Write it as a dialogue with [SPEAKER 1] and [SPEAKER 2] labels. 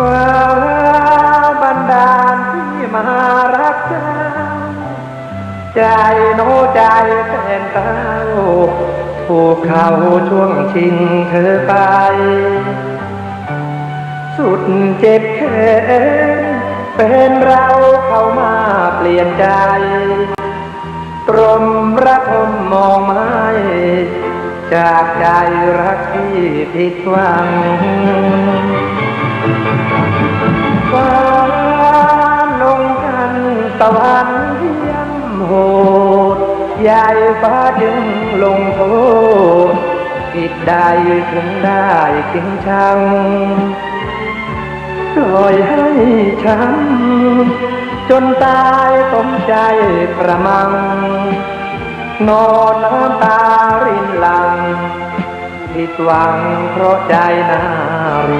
[SPEAKER 1] ฟ้าบันดาลที่มารักเจ้าใจโนใจแฟนเต้าผู้เขาช่วงชิงเธอไป สุดเจ็บแค้นเป็นเราเข้ามาเปลี่ยนใจ ตรมระทมมองไม้จากใจรักที่ผิดหวัง ตะวันเยี่ยมโหดใหญ่ฟ้าจึงลงโทษผิดใดถึงได้กินชังปล่อยให้ช้ำจนตายสมใจประมัง นอนน้ำตารินหลังผิดหวังเพราะใจนารี